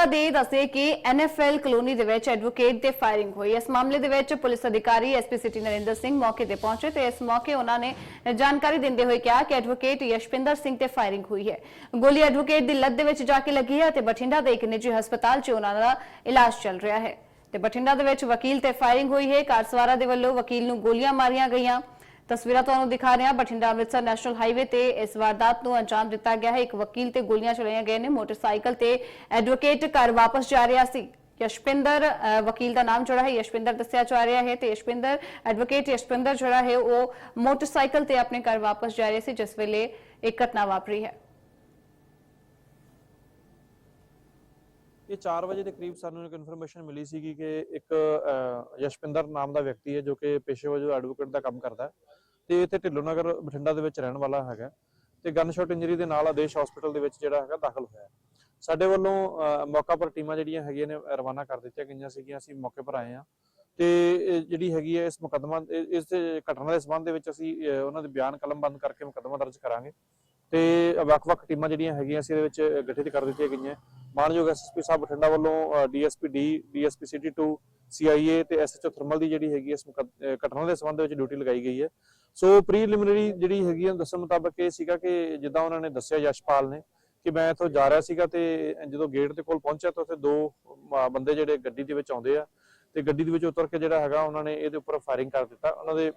ਬਠਿੰਡਾ ਦੇ ਦੱਸੇ ਕਿ ਐਨਐਫਐਲ ਕਲੋਨੀ ਦੇ ਵਿੱਚ ਐਡਵੋਕੇਟ ਤੇ ਫਾਇਰਿੰਗ ਹੋਈ। ਇਸ ਮਾਮਲੇ ਦੇ ਵਿੱਚ ਪੁਲਿਸ ਅਧਿਕਾਰੀ ਐਸਪੀ ਸਿਟੀ ਨਰਿੰਦਰ ਸਿੰਘ ਮੌਕੇ ਤੇ ਪਹੁੰਚੇ ਤੇ ਇਸ ਮੌਕੇ ਉਹਨਾਂ ਨੇ ਜਾਣਕਾਰੀ ਦਿੰਦੇ ਹੋਏ ਕਿਹਾ ਕਿ ਐਡਵੋਕੇਟ ਯਸ਼ਪਿੰਦਰ ਸਿੰਘ ਤੇ ਫਾਇਰਿੰਗ ਹੋਈ ਹੈ। ਗੋਲੀ ਐਡਵੋਕੇਟ ਦੀ ਲੱਤ ਦੇ ਵਿੱਚ ਜਾ ਕੇ ਲੱਗੀ ਹੈ ਤੇ ਬਠਿੰਡਾ ਦੇ ਇੱਕ ਨਿੱਜੀ ਹਸਪਤਾਲ 'ਚ ਉਹਨਾਂ ਦਾ ਇਲਾਜ ਚੱਲ ਰਿਹਾ ਹੈ। ਤੇ ਬਠਿੰਡਾ ਦੇ ਵਿੱਚ ਵਕੀਲ ਤੇ ਫਾਇਰਿੰਗ ਹੋਈ ਹੈ। ਕਾਰਸਵਾਰਾ ਦੇ ਵੱਲੋਂ ਵਕੀਲ ਨੂੰ ਗੋਲੀਆਂ ਮਾਰੀਆਂ ਗਈਆਂ। ਤਸਵੀਰਾਂ ਤੁਹਾਨੂੰ ਦਿਖਾ ਰਹੇ ਹਾਂ। ਬਠਿੰਡਾ ਅੰਮ੍ਰਿਤਸਰ ਨੈਸ਼ਨਲ ਹਾਈਵੇ ਤੇ ਇਸ ਵਾਰਦਾਤ ਨੂੰ ਅੰਜਾਮ ਦਿੱਤਾ ਗਿਆ ਹੈ। ਇੱਕ ਵਕੀਲ ਤੇ ਗੋਲੀਆਂ ਚਲਾਈਆਂ ਗਈਆਂ ਨੇ। ਮੋਟਰਸਾਈਕਲ ਤੇ ਐਡਵੋਕੇਟ ਘਰ ਵਾਪਸ ਜਾ ਰਿਹਾ ਸੀ। ਯਸ਼ਪਿੰਦਰ ਵਕੀਲ ਦਾ ਨਾਮ ਜਿਹੜਾ ਹੈ। ਯਸ਼ਪਿੰਦਰ ਦੱਸਿਆ ਜਾ ਰਿਹਾ ਹੈ ਤੇ ਯਸ਼ਪਿੰਦਰ ਐਡਵੋਕੇਟ ਯਸ਼ਪਿੰਦਰ ਜਿਹੜਾ ਹੈ। ਉਹ ਮੋਟਰਸਾਈਕਲ ਤੇ ਆਪਣੇ ਘਰ ਵਾਪਸ ਜਾ ਰਿਹਾ ਸੀ ਜਿਸ ਵੇਲੇ ਇੱਕ ਘਟਨਾ ਵਾਪਰੀ ਹੈ। ਇਹ 4 ਵਜੇ ਦੇ ਕਰੀਬ ਸਾਨੂੰ ਇੱਕ ਇਨਫੋਰਮੇਸ਼ਨ ਮਿਲੀ ਸੀ ਕਿ ਇੱਕ ਅਹ, ਯਸ਼ਪਿੰਦਰ ਨਾਮ ਦਾ ਵਿਅਕਤੀ ਹੈ ਜੋ ਕਿ ਪੇਸ਼ੇ ਵਜੋਂ ਐਡਵੋਕੇਟ ਦਾ ਕੰਮ ਕਰਦਾ ਹੈ। ਤੇ ਇੱਥੇ ਢਿੱਲੋਂ ਨਗਰ ਬਠਿੰਡਾ ਦੇ ਵਿੱਚ ਰਹਿਣ ਵਾਲਾ ਹੈਗਾ ਤੇ ਗਨ ਇੰਜਰੀ ਦੇ ਨਾਲ ਆਦੇਸ਼ ਹਸਪੀਟਲ ਦੇ ਵਿੱਚ ਜਿਹੜਾ ਹੈਗਾ ਦਾਖਲ ਹੋਇਆ ਸਾਡੇ ਵੱਲੋਂ ਮੌਕਾ ਪਰ ਟੀਮਾਂ ਜਿਹੜੀਆਂ ਹੈਗੀਆਂ ਨੇ ਰਵਾਨਾ ਕਰ ਦਿੱਤੀਆਂ ਗਈਆਂ ਸੀਗੀਆਂ, ਅਸੀਂ ਮੌਕੇ ਪਰ ਆਏ ਹਾਂ। ਤੇ ਜਿਹੜੀ ਹੈਗੀ ਹੈ, ਇਸ ਮੁਕੱਦਮਾ ਇਸ ਘਟਨਾ ਦੇ ਸੰਬੰਧ ਦੇ ਵਿੱਚ ਅਸੀਂ ਉਹਨਾਂ ਦੇ ਬਿਆਨ ਕਲਮਬੰਦ ਕਰਕੇ ਮੁਕੱਦਮਾ ਦਰਜ ਕਰਾਂਗੇ। ਤੇ ਵੱਖ-ਵੱਖ ਟੀਮਾਂ ਜਿਹੜੀਆਂ ਹੈਗੀਆਂ ਸੀ ਇਹਦੇ ਵਿੱਚ ਗਠਿਤ ਕਰ ਦਿੱਤੀਆਂ ਗਈਆਂ। ਮਾਨਯੋਗ ਐਸਐਸਪੀ ਸਾਹਿਬ ਬਠਿੰਡਾ ਵੱਲੋਂ DSP D DSP city 2 CIA ਤੇ ਐਸਐਚਓ ਥਰਮਲ ਦੀ ਜਿਹੜੀ ਹੈਗੀ ਇਸ ਘਟਨਾ ਦੇ ਸੰਬੰਧ ਵਿੱਚ ਡਿਊਟੀ ਲਗਾਈ ਗਈ ਹੈ। ਸੋ ਪ੍ਰੀਲਿਮਿਨਰੀ ਜਿਹੜੀ ਹੈਗੀ ਹੈ ਦੱਸਣ ਮੁਤਾਬਕ ਇਹ ਸੀਗਾ ਕਿ ਜਿੱਦਾਂ ਉਹਨਾਂ ਨੇ ਦੱਸਿਆ ਯਸ਼ਪਾਲ ਨੇ ਕਿ ਮੈਂ ਇੱਥੋਂ ਜਾ ਰਿਹਾ ਸੀਗਾ ਤੇ ਜਦੋਂ ਗੇਟ ਦੇ ਕੋਲ ਪਹੁੰਚਿਆ ਤਾਂ ਉੱਥੇ ਦੋ ਬੰਦੇ ਜਿਹੜੇ ਗੱਡੀ ਦੇ ਵਿੱਚ ਆਉਂਦੇ ਆ ਤੇ ਗੱਡੀ ਦੇ ਵਿੱਚ ਉਤਰ ਕੇ ਜਿਹੜਾ ਹੈਗਾ ਉਹਨਾਂ ਨੇ ਇਹਦੇ ਉੱਪਰ ਫਾਇਰਿੰਗ ਕਰ ਦਿੱਤਾ। ਉਹਨਾਂ ਦੇ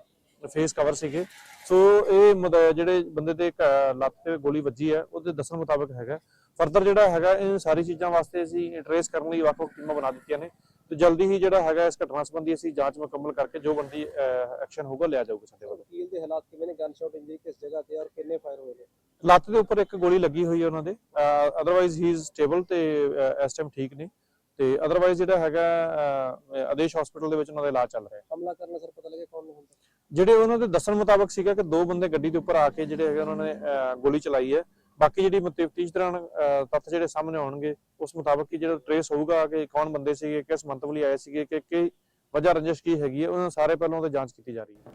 ਫੇਸ ਕਵਰ ਸੀਗੇ। ਸੋ ਇਹ ਜਿਹੜੇ ਬੰਦੇ ਤੇ ਲੱਤ ਤੇ ਗੋਲੀ ਵੱਜੀ ਹੈ ਉਹਦੇ ਦੱਸਣ ਮੁਤਾਬਕ ਹੈਗਾ। ਫਰਦਰ ਜਿਹੜਾ ਹੈਗਾ, ਇਹ ਸਾਰੀ ਚੀਜ਼ਾਂ ਵਾਸਤੇ ਅਸੀਂ ਟਰੇਸ ਕਰਨ ਲਈ ਵੱਖ-ਵੱਖ ਟੀਮਾਂ ਬਣਾ ਦਿੱਤੀਆਂ ਨੇ। ਤੇ ਜਲਦੀ ਹੀ ਜਿਹੜਾ ਹੈਗਾ ਇਸ ਘਟਨਾ ਸੰਬੰਧੀ ਅਸੀਂ ਜਾਂਚ ਮੁਕੰਮਲ ਕਰਕੇ ਜੋ ਬੰਦੀ ਐਕਸ਼ਨ ਹੋਊਗਾ ਲਿਆ ਜਾਊਗਾ ਸਾਡੇ ਵੱਲੋਂ। ਵਕੀਲ ਦੇ ਹਾਲਾਤ ਕਿਵੇਂ ਨੇ? ਗਨ ਸ਼ਾਟ ਇੰਜਰੀ ਕਿਸ ਜਗ੍ਹਾ ਤੇ ਔਰ ਕਿੰਨੇ ਫਾਇਰ ਹੋਏ ਨੇ? ਲੱਤ ਦੇ ਉੱਪਰ ਇੱਕ ਗੋਲੀ ਲੱਗੀ ਹੋਈ ਹੈ ਉਹਨਾਂ ਦੇ। ਅਦਰਵਾਈਜ਼ ਹੀ ਇਜ਼ ਸਟੇਬਲ ਤੇ ਇਸ ਟਾਈਮ ਠੀਕ ਨੇ। ਤੇ ਅਦਰਵਾਈਜ਼ ਜਿਹੜਾ ਹੈਗਾ ਆਦੇਸ਼ ਹਸਪੀਟਲ ਦੇ ਵਿੱਚ ਉਹਨਾਂ ਦਾ ਇਲਾਜ ਚੱਲ ਰਿਹਾ ਹੈ। ਹਮਲਾ ਕਰਨਾ ਸਰ ਪਤਾ ਲੱਗੇ ਕੌਣ ਤੱਕ? ਜਿਹੜੇ ਉਹਨਾਂ ਦੇ ਦੱਸਣ ਮੁਤਾਬਕ ਸੀਗਾ ਕਿ ਦੋ ਬੰਦੇ ਗੱਡੀ ਦੇ ਉੱਪਰ ਆ ਕੇ ਜਿਹੜੇ ਹੈਗੇ ਉਹਨਾਂ ਨੇ ਗੋਲੀ ਚਲਾਈ ਹੈ। ਬਾਕੀ ਜਿਹੜੀ ਤਫਤੀਸ਼ ਦੌਰਾਨ ਅਹ, ਤੱਥ ਜਿਹੜੇ ਸਾਹਮਣੇ ਆਉਣਗੇ ਉਸ ਮੁਤਾਬਕ ਹੀ ਜਿਹੜਾ ਟਰੇਸ ਹੋਊਗਾ ਕਿ ਕੌਣ ਬੰਦੇ ਸੀਗੇ ਕਿਸ ਮੰਤਵ ਲਈ ਆਏ ਸੀਗੇ ਕਿ ਕੀ ਵਜ੍ਹਾ ਰੰਜਿਸ਼ ਕੀ ਹੈਗੀ ਹੈ ਉਹਨਾਂ ਸਾਰੇ ਪਹਿਲਾਂ ਉਹਦੀ ਜਾਂਚ ਕੀਤੀ ਜਾ ਰਹੀ ਹੈ।